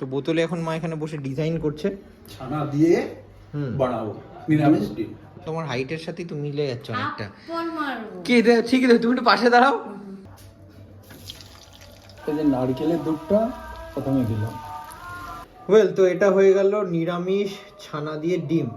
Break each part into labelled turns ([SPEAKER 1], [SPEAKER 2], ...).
[SPEAKER 1] তো বোতলে এখন মা এখানে বসে ডিজাইন করছে।
[SPEAKER 2] ছানা দিয়ে
[SPEAKER 1] হুম।
[SPEAKER 2] বানাবো নিরামিষ ডিম
[SPEAKER 1] তোমার হাইটের সাথেই তুমি মিলে যাচ্ছ অনেকটা। কি এটা ঠিক আছে তুমি একটু পাশে দাঁড়াও।
[SPEAKER 2] এই যে নারকেলের দুধটা প্রথমে দিলাম।
[SPEAKER 1] ওয়েল তো এটা হয়ে গেল নিরামিষ ছানা দিয়ে ডিম।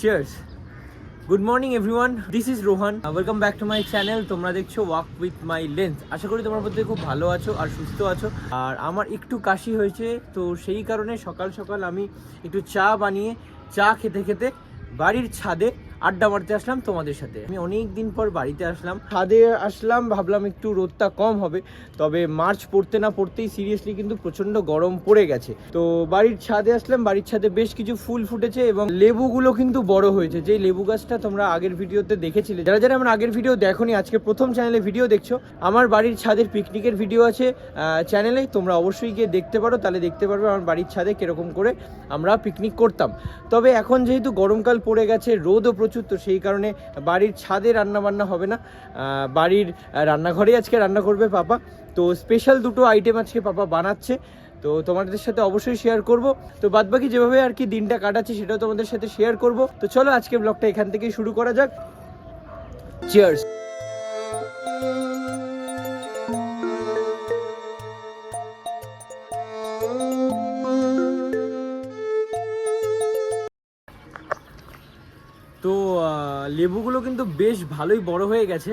[SPEAKER 1] Cheers good morning everyone this is Rohan welcome back to my channel তোমরা দেখছ ওয়াক উইথ মাই লেন্থ আশা করি তোমরা প্রত্যেকে খুব ভালো আছো আর সুস্থ আছো। আর আমার একটু কাশি হয়েছে, তো সেই কারণে সকাল সকাল আমি একটু চা বানিয়ে চা খেতে খেতে বাড়ির ছাদে আড্ডা মারতে আসলাম তোমাদের সাথে। আমি অনেক দিন পর বাড়িতে আসলাম। ছাদে আসলাম, ভাবলাম একটু রোদটা কম হবে, তবে মার্চ পড়তে না পড়তেই সিরিয়াসলি কিন্তু প্রচণ্ড গরম পড়ে গেছে। তো বাড়ির ছাদে আসলাম, বাড়ির ছাদে বেশ কিছু ফুল ফুটেছে এবং লেবুগুলো কিন্তু বড় হয়েছে। যে লেবু গাছটা তোমরা আগের ভিডিওতে দেখেছিলে, যারা যারা আমার আগের ভিডিও দেখোনি, আজকে প্রথম চ্যানেলে ভিডিও দেখছ, আমার বাড়ির ছাদের পিকনিকের ভিডিও আছে চ্যানেলে তোমরা অবশ্যই গিয়ে দেখতে পারো, তাহলে দেখতে পারবে আমার বাড়ির ছাদে কীরকম করে আমরা পিকনিক করতাম। তবে এখন যেহেতু গরমকাল পড়ে গেছে, রোদও প্রচুর, তো সেই কারণে বাড়ির ছাদে রান্না বান্না হবে না। বাড়ির রান্নাঘরেই আজকে রান্না করবে পাপা। তো স্পেশাল দুটো আইটেম আজকে পাপা বানাচ্ছে। তো তোমাদের সাথে অবশ্যই শেয়ার করব। তো বাদবাকি যেভাবে আর কি দিনটা কাটাচ্ছে, সেটাও তোমাদের সাথে শেয়ার করব। তো চলো আজকে ব্লগটা এখান থেকেই শুরু করা যাক। চিয়ার্স লেবুগুলো কিন্তু বেশ ভালোই বড় হয়ে গেছে।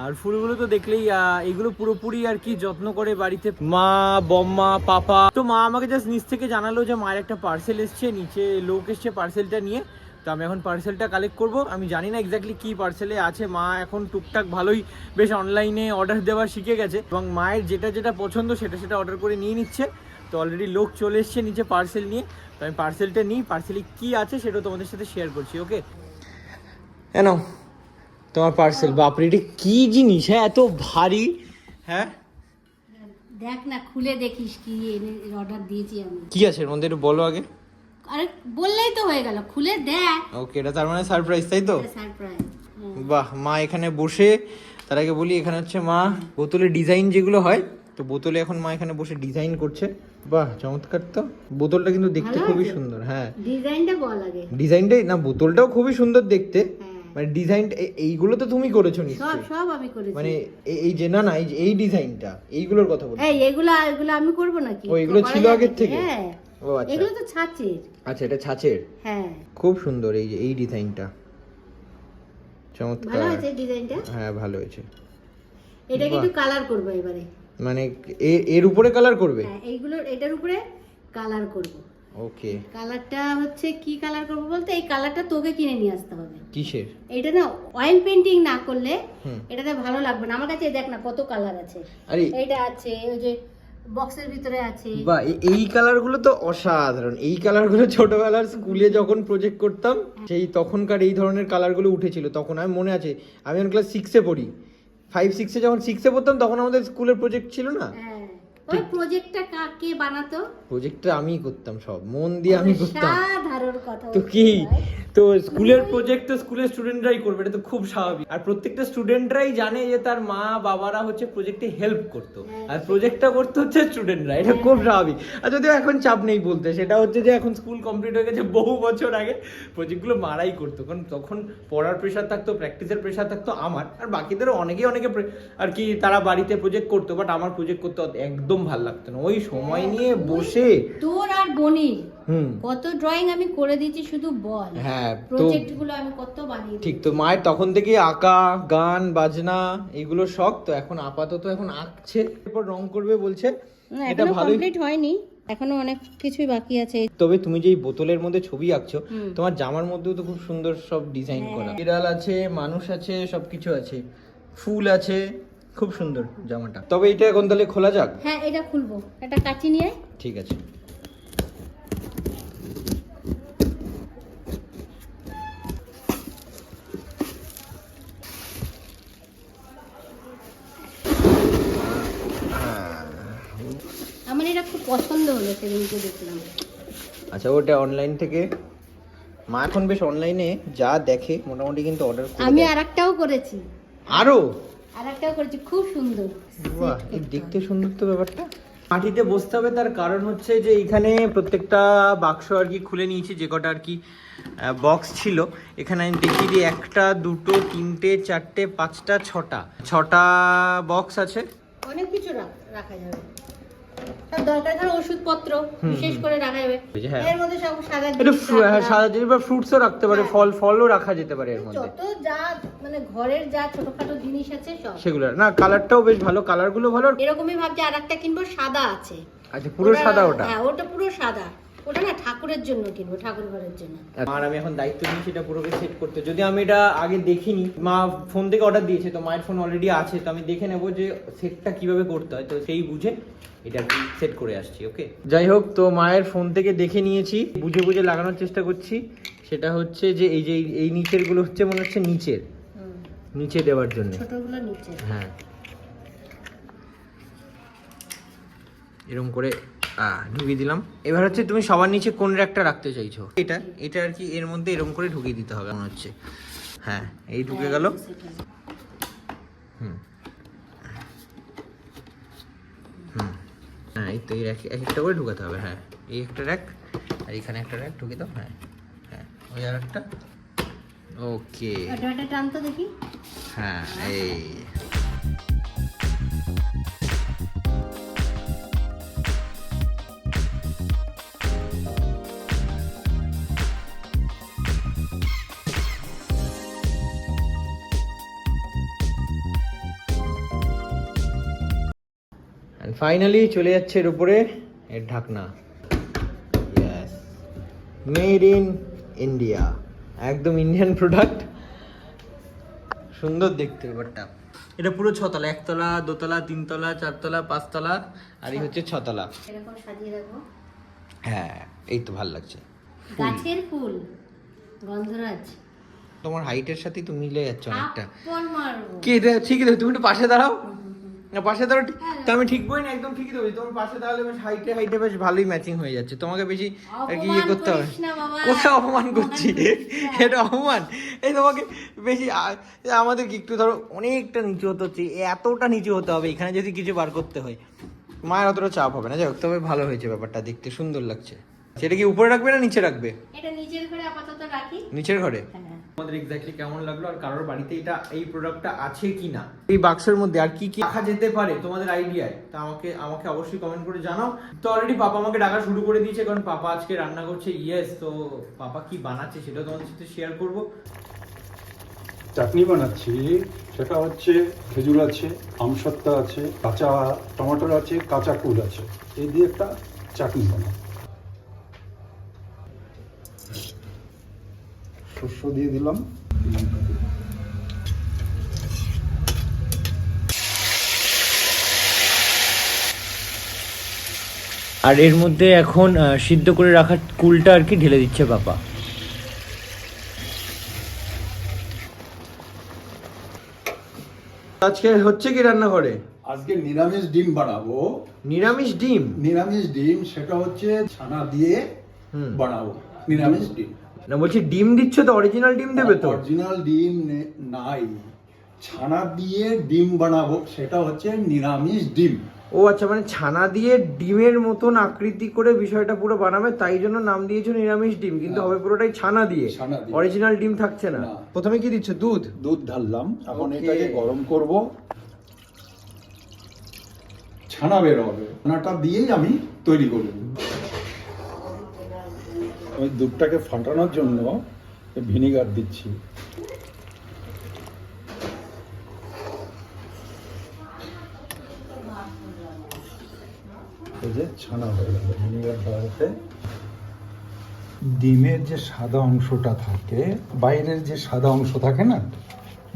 [SPEAKER 1] আর ফুলগুলো তো দেখলেই এগুলো পুরোপুরি আর কি যত্ন করে বাড়িতে মা, বম্মা, পাপা। তো মা আমাকে জাস্ট নিচ থেকে জানালো যে মায়ের একটা পার্সেল এসছে, নিচে লোক এসছে পার্সেলটা নিয়ে। তো আমি এখন পার্সেলটা কালেক্ট করব। আমি জানি না এক্স্যাক্টলি কি পার্সেলে আছে। মা এখন টুকটাক ভালোই বেশ অনলাইনে অর্ডার দেওয়া শিখে গেছে এবং মায়ের যেটা যেটা পছন্দ সেটা সেটা অর্ডার করে নিয়ে নিচ্ছে। তো অলরেডি লোক চলে এসছে নিচে পার্সেল নিয়ে। তো আমি পার্সেলটা নিই পার্সেলে কি আছে সেটাও তোমাদের সাথে শেয়ার করছি ওকে কেন তোমার পার্সেল বাপরে এটা কি জিনিস হ্যাঁ এত ভারী হ্যাঁ?
[SPEAKER 3] দেখ না খুলে দেখিস কি অর্ডার দিয়েছি আমি।
[SPEAKER 1] কি আছে এর মধ্যে একটু বলো আগে।
[SPEAKER 3] আরে বললেই তো হয়ে গেল খুলে দেখ।
[SPEAKER 1] ওকে এটা তার মানে সারপ্রাইজ তাই তো?
[SPEAKER 3] সারপ্রাইজ
[SPEAKER 1] বাহ মা এখানে বসে তার আগে বলি এখানে হচ্ছে মা বোতলে ডিজাইন যেগুলো হয় তো বোতলে এখন মা এখানে বসে ডিজাইন করছে। বাহ চমৎকার তো। বোতলটা কিন্তু দেখতে খুবই সুন্দর হ্যাঁ।
[SPEAKER 3] ডিজাইনটা বল আগে।
[SPEAKER 1] ডিজাইনটাই না বোতলটাও খুবই সুন্দর দেখতে।
[SPEAKER 3] হ্যাঁ।
[SPEAKER 1] মানে ডিজাইন এইগুলো তো তুমি করেছ
[SPEAKER 3] সব
[SPEAKER 1] নিশ্চয়ই।
[SPEAKER 3] সব আমি করেছি।
[SPEAKER 1] মানে এই- যে না না এই যে এই ডিজাইনটা এইগুলোর কথা বলছি।
[SPEAKER 3] এই এগুলো এগুলো আমি করব নাকি?
[SPEAKER 1] ও, এগুলো ছিল আগের থেকে?
[SPEAKER 3] হ্যাঁ।
[SPEAKER 1] ও আচ্ছা।
[SPEAKER 3] এগুলো তো ছাঁচের।
[SPEAKER 1] আচ্ছা এটা ছাঁচের?
[SPEAKER 3] হ্যাঁ।
[SPEAKER 1] খুব সুন্দর এই যে এই ডিজাইনটা চমৎকার।
[SPEAKER 3] ভালো আছে ডিজাইনটা
[SPEAKER 1] হ্যাঁ ভালো হয়েছে।
[SPEAKER 3] এটাকে একটু কালার করব এবারে।
[SPEAKER 1] মানে এর উপরে কালার করবে?
[SPEAKER 3] হ্যাঁ এইগুলো এটার উপরে কালার করব।
[SPEAKER 1] ওকে
[SPEAKER 3] কালারটা হচ্ছে কি কালার করব বলতে? এই কালারটা তোকে কিনে নিয়ে আসতে হবে।
[SPEAKER 1] কিসের?
[SPEAKER 3] এটা না অয়েল পেন্টিং না করলে এটাতে ভালো লাগবে না। আমার কাছে দেখ না কত কালার আছে।
[SPEAKER 1] আরে
[SPEAKER 3] এইটা আছে ওই যে বক্সের ভিতরে আছে।
[SPEAKER 1] বা এই কালারগুলো তো অসাধারণ। এই কালারগুলো ছোটবেলার স্কুলে যখন প্রজেক্ট করতাম সেই তখনকার এই ধরনের কালারগুলো উঠেছিল। তখন আমি মনে আছে আমি ক্লাস সিক্সে পড়ি ফাইভ সিক্সে যখন সিক্সে পড়তাম তখন আমাদের স্কুলের প্রজেক্ট ছিল না?
[SPEAKER 3] হ্যাঁ। ওই প্রজেক্টটা কে বানাতো?
[SPEAKER 1] প্রজেক্টটা আমিই করতাম সব। মন দিয়ে আমি করতাম।
[SPEAKER 3] সাধারণ কথা
[SPEAKER 1] তো কি? তো স্কুলের প্রজেক্ট তো স্কুলের স্টুডেন্টরাই করবে এটা তো খুব স্বাভাবিক। আর প্রত্যেকটা স্টুডেন্টরাই জানে যে তার মা বাবারা হচ্ছে প্রজেক্টে হেল্প করতো। আর প্রজেক্টটা করতে হচ্ছে স্টুডেন্টরা এটা খুব স্বাভাবিক। আর যদিও এখন চাপ নেই বলতে সেটা হচ্ছে যে এখন স্কুল কমপ্লিট হয়ে গেছে বহু বছর আগে। প্রজেক্টগুলো মারাই করতো। কারণ তখন পড়ার প্রেশার থাকতো প্র্যাকটিসের প্রেশার থাকতো আমার। আর বাকিদেরও অনেকেই অনেকে আর কি তারা বাড়িতে প্রজেক্ট করতো বাট আমার প্রজেক্ট করতে একদম ভালো লাগতো না। ওই সময় নিয়ে বসে
[SPEAKER 3] তোর আর বনির
[SPEAKER 1] হুম।
[SPEAKER 3] কত ড্রয়িং আমি করে দিয়েছি শুধু বল।
[SPEAKER 1] হ্যাঁ
[SPEAKER 3] প্রজেক্টগুলো আমি কত বানিয়ে
[SPEAKER 1] ঠিক তো মায়ের তখন থেকে আঁকা গান বাজনা এগুলো শখ তো এখন আপাতত এখন আঁকছে। এরপর রং করবে বলছে।
[SPEAKER 3] না
[SPEAKER 1] এটা ভালোই
[SPEAKER 3] কমপ্লিট হয়নি। এখনও অনেক কিছুই বাকি আছে।
[SPEAKER 1] তবে তুমি যেই বোতলের মধ্যে ছবি আঁকছো তোমার জামার মধ্যেও তো খুব সুন্দর সব ডিজাইন করা। বিড়াল আছে মানুষ আছে সবকিছু আছে। ফুল আছে খুব সুন্দর জামাটা। তবে এটা এখন তাহলে খোলা যাক?
[SPEAKER 3] হ্যাঁ এটা খুলবো। এটা কাচি নিয়ে
[SPEAKER 1] ঠিক আছে।
[SPEAKER 3] আমার এটা খুব পছন্দ হলো সেদিনকে দেখলাম।
[SPEAKER 1] আচ্ছা ওটা অনলাইন থেকে? মা এখন বেশ অনলাইনে যা দেখে মোটামুটি কিন্তু অর্ডার
[SPEAKER 3] আমি আরেকটাও করেছি।
[SPEAKER 1] আরও?
[SPEAKER 3] আর একটা করেছি খুব সুন্দর।
[SPEAKER 1] বাহ দেখতে সুন্দর তো ব্যাপারটা। মাটিতে বসতে হবে তার কারণ হচ্ছে যে এখানে প্রত্যেকটা বাক্স আর কি খুলে নিয়েছি যে কটা আর কি বক্স ছিল। এখানে আমি দেখিয়ে দিই একটা দুটো তিনটে চারটে পাঁচটা ছটা। ছটা বক্স আছে।
[SPEAKER 3] অনেক কিছু রাখা যাবে। সব দরকার ধর ওষুধপত্র বিশেষ করে রাখা যাবে
[SPEAKER 1] এই যে।
[SPEAKER 3] এর মধ্যে সব সাদা
[SPEAKER 1] এটা
[SPEAKER 3] জিনিস
[SPEAKER 1] ফ্রু-
[SPEAKER 3] রাখলাম।
[SPEAKER 1] সাদা জিনিস বা ফ্রুটসও রাখতে পারে। ফল ফলও রাখা যেতে পারে এর মধ্যে।
[SPEAKER 3] যত যা মানে ঘরের যা ছোটখাটো জিনিস আছে সব।
[SPEAKER 1] সেগুলো না কালারটাও বেশ ভালো কালারগুলো ভালো।
[SPEAKER 3] এরকমই ভাবছি আর কিনবো সাদা আছে।
[SPEAKER 1] আচ্ছা পুরো সাদা ওটা?
[SPEAKER 3] হ্যাঁ ওটা পুরো সাদা। ওটা না ঠাকুরের জন্য কিনবো ঠাকুর ঘরের জন্য।
[SPEAKER 1] আর আমি এখন দায়িত্ব নিয়েছি এটা পুরোকে সেট করতে যদি আমি এটা আগে দেখিনি মা ফোন থেকে অর্ডার দিয়েছে তো মায়ের ফোন অলরেডি আছে তো আমি দেখে নেব যে সেটটা কীভাবে করতে হয় তো সেই বুঝে এটা সেট করে আসছি ওকে যাই হোক তো মায়ের ফোন থেকে দেখে নিয়েছি বুঝে বুঝে লাগানোর চেষ্টা করছি। সেটা হচ্ছে যে এই যে এই- এই নিচেরগুলো হচ্ছে মনে হচ্ছে নিচের। নিচে দেওয়ার জন্য। হ্যাঁ। এরকম করে আহ, ঢুকিয়ে দিলাম। এবার হচ্ছে তুমি সবার নিচে কোন র্যাকটা রাখতে চাইছো? এটা এটা আর কি এর মধ্যে এরকম করে ঢুকিয়ে দিতে হবে মনে হচ্ছে। হ্যাঁ এই ঢুকে গেল। হুম হ্যাঁ এই তো এই এক এক একটা করে ঢুকাতে হবে হ্যাঁ। এই একটা র্যাক আর এখানে একটা র্যাক ঢুকিয়ে দাও হ্যাঁ হ্যাঁ ওই আর একটা ওকে
[SPEAKER 3] দেখি।
[SPEAKER 1] হ্যাঁ এই। ফাইনালি চলে যাচ্ছে এর উপরে এর ঢাকনা। মেড ইন ইন্ডিয়া একদম ইন্ডিয়ান প্রোডাক্ট সুন্দর দেখতে ব্যাপারটা। এটা পুরো ছতলা একতলা দোতলা তিনতলা চারতলা পাঁচতলা আর এই হচ্ছে ছতলা।
[SPEAKER 3] এরকম সাজিয়ে রাখব।
[SPEAKER 1] হ্যাঁ এই তো ভালো লাগছে।
[SPEAKER 3] গাছের ফুল। গন্ধরাজ।
[SPEAKER 1] তোমার হাইটের সাথেই তো মিলে যাচ্ছে অনেকটা। কি এটা? ঠিকই তুমি একটু পাশে দাঁড়াও। না পাশে দাঁড়াও ঠিক- তো আমি ঠিক বই না একদম ঠিকই দেবো তোমার পাশে দাঁড়ালে বেশ হাইটে হাইটে বেশ ভালোই ম্যাচিং হয়ে যাচ্ছে। তোমাকে বেশি আর কি ইয়ে করতে হবে। কোথায় অপমান করছি? এটা অপমান। এই তোমাকে বেশি আমাদের কি একটু ধরো অনেকটা নিচু হতে হচ্ছে। এতটা নিচু হতে হবে এখানে যদি কিছু বার করতে হয়। মায়ের অতটা চাপ হবে না। যাই হোক তবে ভালো হয়েছে ব্যাপারটা। দেখতে সুন্দর লাগছে। সেটা কি উপরে রাখবে না নিচে রাখবে?
[SPEAKER 3] এটা নিচের ঘরে আপাতত রাখি।
[SPEAKER 1] নিচের ঘরে?
[SPEAKER 3] হ্যাঁ।
[SPEAKER 1] আমাদের এক্স্যাক্টলি কেমন লাগল আর কারোর বাড়িতে এটা এই প্রোডাক্টটা আছে কি না এই বাক্সের মধ্যে আর কি কি রাখা যেতে পারে তোমাদের আইডিয়ায় তা আমাকে আমাকে অবশ্যই কমেন্ট করে জানাও। তো অলরেডি পাপা আমাকে ডাকা শুরু করে দিয়েছে কারণ পাপা আজকে রান্না করছে ইয়েস তো পাপা কি বানাচ্ছে সেটা তোমাদের সাথে শেয়ার করব।
[SPEAKER 4] চাটনি বানাচ্ছি সেটা হচ্ছে খেজুর আছে আমসত্ত্বা আছে কাঁচা টমেটোর আছে কাঁচা কুল আছে। এই দিয়ে একটা চাটনি বানাবো। শস্য দিয়ে দিলাম।
[SPEAKER 1] আর এর মধ্যে এখন সিদ্ধ করে রাখা কুলটা আর কি ঢেলে দিচ্ছে পাপা আজকে হচ্ছে কি রান্নাঘরে?
[SPEAKER 2] আজকে নিরামিষ ডিম বানাবো।
[SPEAKER 1] নিরামিষ ডিম?
[SPEAKER 2] নিরামিষ ডিম সেটা হচ্ছে ছানা দিয়ে
[SPEAKER 1] হুম।
[SPEAKER 2] বানাবো। নিরামিষ ডিম।
[SPEAKER 1] না বলছি ডিম দিচ্ছ তো অরিজিনাল ডিম দেবে তো?
[SPEAKER 2] অরিজিনাল ডিম নে- নাই। ছানা দিয়ে ডিম বানাবো সেটা হচ্ছে নিরামিষ ডিম।
[SPEAKER 1] ও আচ্ছা মানে ছানা দিয়ে ডিমের মতন আকৃতি করে বিষয়টা পুরো বানাবে তাই জন্য নাম দিয়েছ নিরামিষ ডিম কিন্তু। হবে পুরোটাই ছানা দিয়ে। অরিজিনাল ডিম থাকছে না।
[SPEAKER 2] না।
[SPEAKER 1] প্রথমে কি দিচ্ছ? দুধ?
[SPEAKER 4] দুধ ঢাললাম এখন এটাকে গরম করব।
[SPEAKER 2] ছানা বের হবে। ছানাটা দিয়েই আমি তৈরি করব।
[SPEAKER 4] আমি দুধটাকে ফাটানোর জন্য ভিনিগার দিচ্ছি। ছানা হয়ে গেল দেওয়াতে ডিমের যে সাদা অংশটা থাকে, বাইরের যে সাদা অংশ থাকে না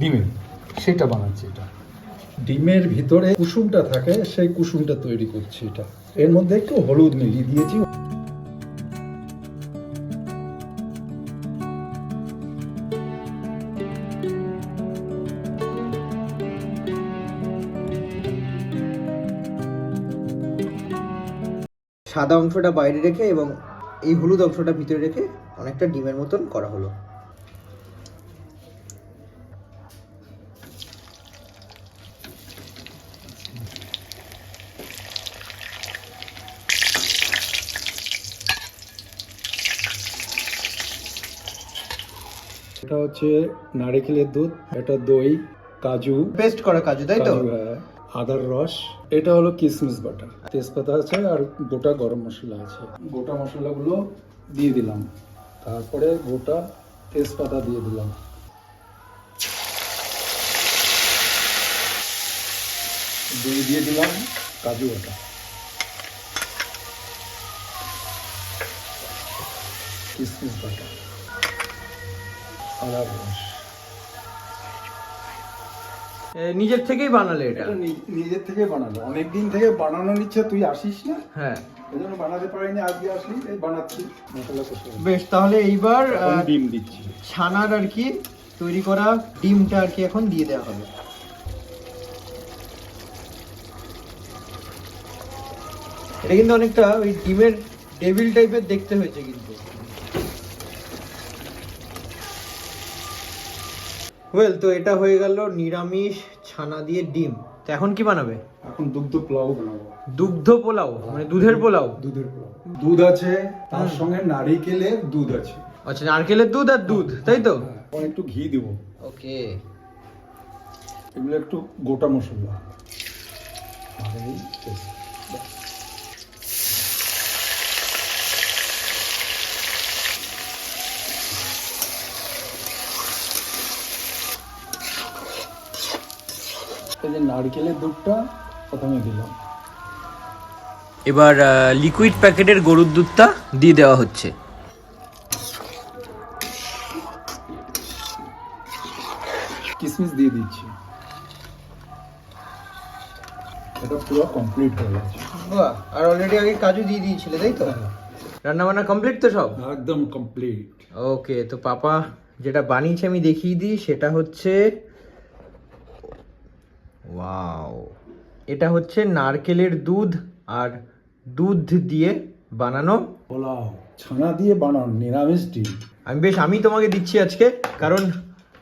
[SPEAKER 4] ডিমের সেটা বানাচ্ছি এটা। ডিমের ভিতরে কুসুমটা থাকে, সেই কুসুমটা তৈরি করছি এটা। এর মধ্যে একটু হলুদ মিলিয়ে দিয়েছি।
[SPEAKER 1] সাদা অংশটা বাইরে রেখে এবং এই হলুদ অংশটা ভিতরে রেখে অনেকটা ডিমের মতন করা হলো।
[SPEAKER 4] এটা হচ্ছে নারিকেলের দুধ এটা দই কাজু।
[SPEAKER 1] পেস্ট করা কাজু তাই তো?
[SPEAKER 4] হ্যাঁ, আদার রস। এটা হলো কিশমিশ বাটা তেজপাতা আছে আর গোটা গরম মশলা আছে। গোটা মশলাগুলো দিয়ে দিলাম। তারপরে গোটা তেজপাতা দিয়ে দিলাম। দই দিয়ে দিলাম কাজু বাটা। কিশমিশ বাটা আদার রস।
[SPEAKER 1] নিজের থেকেই বানালে এটা।
[SPEAKER 4] এটা নিজের থেকে বানালো। অনেক দিন থেকে বানানোর ইচ্ছা তুই আসিস না?
[SPEAKER 1] হ্যাঁ।
[SPEAKER 4] এই জন্য বানাতে পারিনি আজকে আসলি এই বানাচ্ছি। মশলা
[SPEAKER 1] বেশ তাহলে এইবার আহ,
[SPEAKER 4] ডিম দিচ্ছি।
[SPEAKER 1] ছানার আর কি তৈরি করা ডিমটা আর কি এখন দিয়ে দেওয়া হবে। এটা কিন্তু অনেকটা ওই ডিমের টেবিল টাইপের দেখতে হয়েছে কিন্তু। ওয়েল তো এটা হয়ে গেল নিরামিষ ছানা দিয়ে ডিম। তো এখন কি বানাবে?
[SPEAKER 4] এখন দুগ্ধ পোলাও বানাবো।
[SPEAKER 1] দুগ্ধ পোলাও মানে দুধের পোলাও?
[SPEAKER 4] দুধের পোলাও। দুধ আছে তার সঙ্গে নারিকেলের দুধ আছে।
[SPEAKER 1] আচ্ছা নারকেলের দুধ আর দুধ তাই তো?
[SPEAKER 4] হ্যাঁ, একটু ঘি দিব।
[SPEAKER 1] ওকে।
[SPEAKER 4] এগুলো একটু গোটা মশলা আর এই পেস্ট। ব্যাস। এই যে নারকেলের দুধটা প্রথমে দিলাম
[SPEAKER 1] এবার লিকুইড প্যাকেটের গরুর দুধটা দিয়ে দেওয়া হচ্ছে।
[SPEAKER 4] কিসমিস দিয়ে দিচ্ছি। এটা পুরো কমপ্লিট হয়ে গেছে।
[SPEAKER 1] বাহ আর অলরেডি আগে কাজু দিয়ে দিয়েছিলে তাই তো? রান্না বান্না কমপ্লিট তো সব?
[SPEAKER 4] একদম কমপ্লিট
[SPEAKER 1] ওকে তো পাপা যেটা বানিয়েছে আমি দেখিয়ে দিই সেটা হচ্ছে ওয়াও এটা হচ্ছে নারকেলের দুধ আর দুধ দিয়ে বানানো।
[SPEAKER 4] পোলাও ছানা দিয়ে বানান নিরামিষ ডিম।
[SPEAKER 1] আমি বেশ আমি তোমাকে দিচ্ছি আজকে কারণ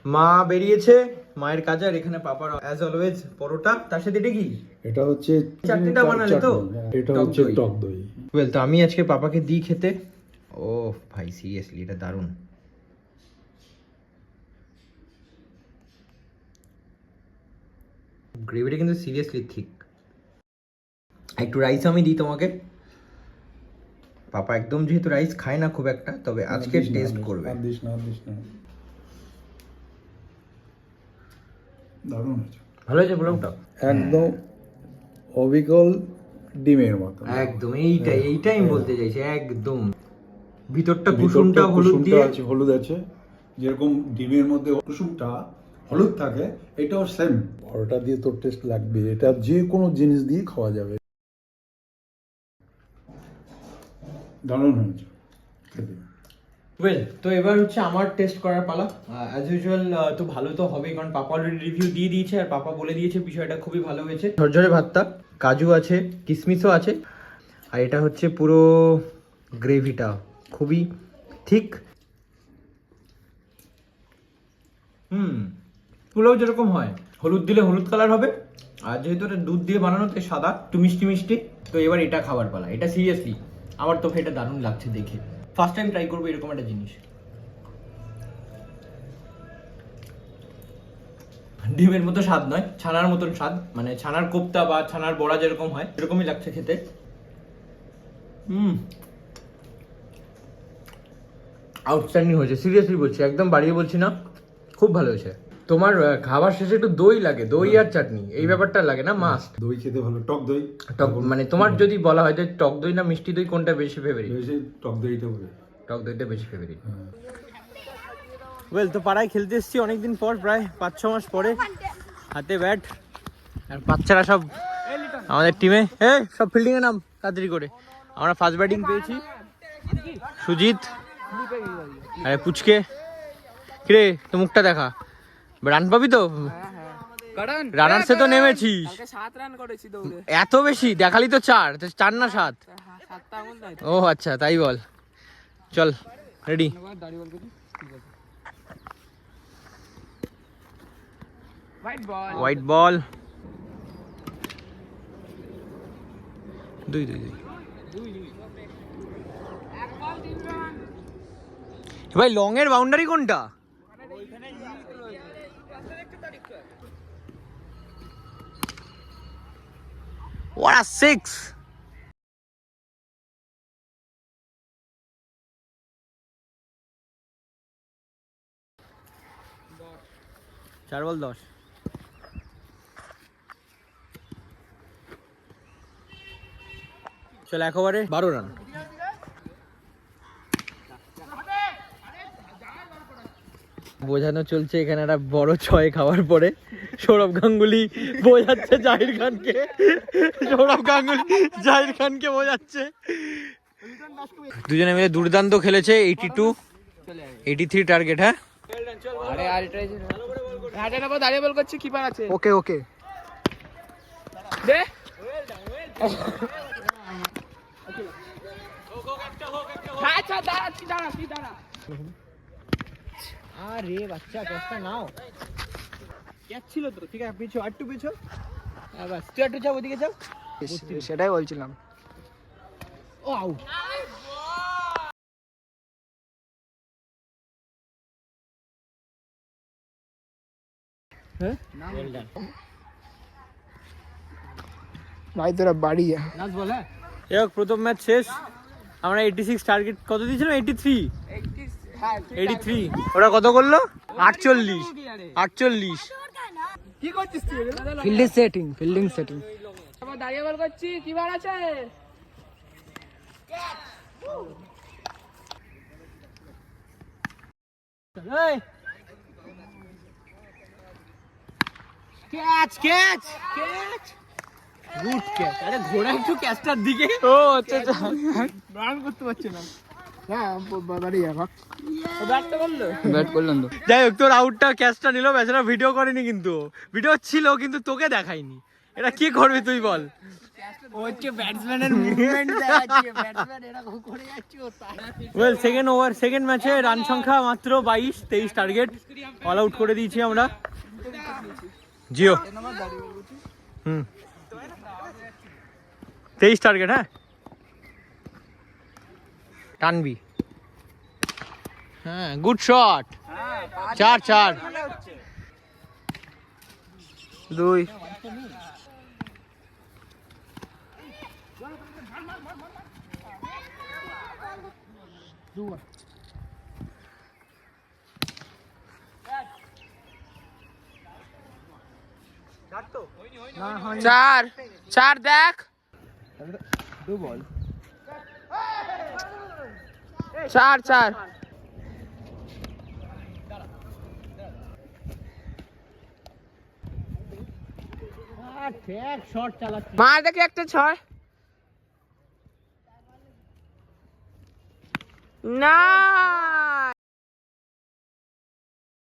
[SPEAKER 1] মা বেরিয়েছে মায়ের কাজ আর এখানে পাপার অ্যাজ অলওয়েজ পরোটা। তার সাথে এটা কি?
[SPEAKER 4] এটা হচ্ছে
[SPEAKER 1] চাটনিটা বানালে তো?
[SPEAKER 4] হ্যাঁ, এটা হচ্ছে টক দই।
[SPEAKER 1] ওয়েল তো আমি আজকে পাপাকে দিই খেতে। ও ভাই সিরিয়াসলি এটা দারুণ। গ্রেভিটা কিন্তু সিরিয়াসলি ঠিক একটু রাইস আমি দিই তোমাকে। পাপা একদম যেহেতু রাইস খায় না খুব একটা তবে আজকে টেস্ট করবে।
[SPEAKER 4] দারুণ হয়েছে।
[SPEAKER 1] ভালো হয়েছে পোলাওটা?
[SPEAKER 4] একদম অবিকল ডিমের মতো।
[SPEAKER 1] একদম এইটাই এইটাই আমি বলতে চাইছি একদম। ভিতরটা কুসুমটা হলুদ দিয়ে
[SPEAKER 4] আছে হলুদ আছে। যেরকম ডিমের মধ্যে কুসুমটা হলুদ থাকে এটাও সেম পরোটা দিয়ে তোর টেস্ট লাগবে এটা যে কোনো জিনিস দিয়ে খাওয়া যাবে। দারুণ হয়েছে খেতে।
[SPEAKER 1] ওয়েল তো এবার হচ্ছে আমার টেস্ট করার পালা। অ্যাজ ইউজুয়াল তো ভালো তো হবেই কারণ পাপা অলরেডি রিভিউ দিয়ে দিয়েছে আর পাপা বলে দিয়েছে বিষয়টা খুবই ভালো হয়েছে। ঝরঝরে ভাতটা কাজু আছে কিশমিশও আছে আর এটা হচ্ছে পুরো গ্রেভিটা খুবই ঠিক। হুম। পোলাও যেরকম হয়, হলুদ দিলে হলুদ কালার হবে, আর যেহেতু এটা দুধ দিয়ে বানানো, তাই সাদা, একটু মিষ্টি মিষ্টি, তো এবার এটা খাবার পালা। এটা সিরিয়াসলি আমার তো এটা দারুণ লাগছে দেখে। ফার্স্ট টাইম ট্রাই করব এরকম একটা জিনিস। ডিমের মতো স্বাদ নয়, ছানার মতন স্বাদ মানে ছানার কোপ্তা বা ছানার বড়া যেরকম হয়, এরকমই লাগছে খেতে। হুম। আউটস্ট্যান্ডিং হয়েছে সিরিয়াসলি বলছি, একদম বাড়িয়ে বলছি না, খুব ভালো হয়েছে। তোমার খাবার শেষে একটু দই লাগে দই আর চাটনি এই ব্যাপারটা লাগে না মাস্ট
[SPEAKER 4] দই খেতে ভালো টক দই।
[SPEAKER 1] টক মানে তোমার যদি বলা হয় যে টক দই না মিষ্টি দই কোনটা বেশি ফেভারিট
[SPEAKER 4] বেশি টক দইটা বলে।
[SPEAKER 1] টক দইটা বেশি ফেভারিট
[SPEAKER 4] হ্যাঁ।
[SPEAKER 1] ওয়েল তো পাড়ায় খেলতে এসেছি অনেকদিন পর প্রায় পাঁচ ছ মাস পরে। হাতে ব্যাট আর বাচ্চারা সব আমাদের টিমে এ সব ফিল্ডিং এ নাম তাড়াতাড়ি করে। আমরা ফার্স্ট ব্যাটিং পেয়েছি। সুজিত। আরে পুচকে। কিরে তো মুখটা দেখা। রান পাবি তো?
[SPEAKER 5] কারণ
[SPEAKER 1] রানার্সে তো নেমেছিস। এত বেশি? দেখালি তো চার তো চার না সাত?
[SPEAKER 5] হ্যাঁ,
[SPEAKER 1] ও আচ্ছা তাই বল। চল রেডি
[SPEAKER 5] হোয়াইট বল
[SPEAKER 1] দুই দুই দুই। ভাই লং এর বাউন্ডারি কোনটা? What a six! চার বল দশ। চল এক ওভারে। বারো রান। বোঝানো চলছে এখানে একটা বড় ছয় খাওয়ার পরে। সৌরভ গাঙ্গুলি বোঝাচ্ছে জাহির খানকে। সৌরভ গাঙ্গুলি জাহির খানকে বোঝাচ্ছে। দুজনে মিলে দুর্দান্ত খেলেছে eighty two eighty three target হ্যাঁ?
[SPEAKER 5] আরে আর এটাই দাঁড়িয়ে বল করছি কিপার আছে।
[SPEAKER 1] ওকে ওকে।
[SPEAKER 5] দাঁড়া
[SPEAKER 1] আরে বাচ্চা ক্যাচটা নাও। ক্যাচ ছিল তো ঠিক আছে পিছো আটটু পিছো। হ্যাঁ বাস তুই একটু যাও ওদিকে যাও।
[SPEAKER 5] সেটাই বলছিলাম।
[SPEAKER 1] ও আউট
[SPEAKER 5] ভাই তোরা বাড়ি যা।
[SPEAKER 1] নাচ বল হ্যাঁ? প্রথম ম্যাচ শেষ। আমরা এইটি সিক্স টার্গেট কত দিয়েছিলাম? এইটি থ্রি এইটি থ্রি ওরা কত করল? আটচল্লিশ। আটচল্লিশ।
[SPEAKER 5] কি করছিস তুই?
[SPEAKER 6] ফিল্ডিং সেটিং ফিল্ডিং সেটিং
[SPEAKER 5] আবার দাঁড়িয়ে বল করছি কিপার আছে?
[SPEAKER 1] Catch catch catch good catch আরে ঘোড়া একটু ক্যাচটার দিকে। ও আচ্ছা আচ্ছা।
[SPEAKER 5] রান করতে পারছে না।
[SPEAKER 1] যাই হোক তোর আউটটা ক্যাচটা নিল বেচারা ভিডিও করেনি কিন্তু। ভিডিও ছিল কিন্তু তোকে দেখায়নি এটা কি করবি তুই বল। ওয়েল সেকেন্ড ওভার সেকেন্ড ম্যাচে রান সংখ্যা মাত্র বাইশ তেইশ টার্গেট অল আউট করে দিয়েছি আমরা। জিও হুম। তেইশ টার্গেট হ্যাঁ? টানবি। হ্যাঁ গুড শট চার চার দুই।
[SPEAKER 5] চার চার দেখ। চার চার। মার দেখি একটা ছয়। না।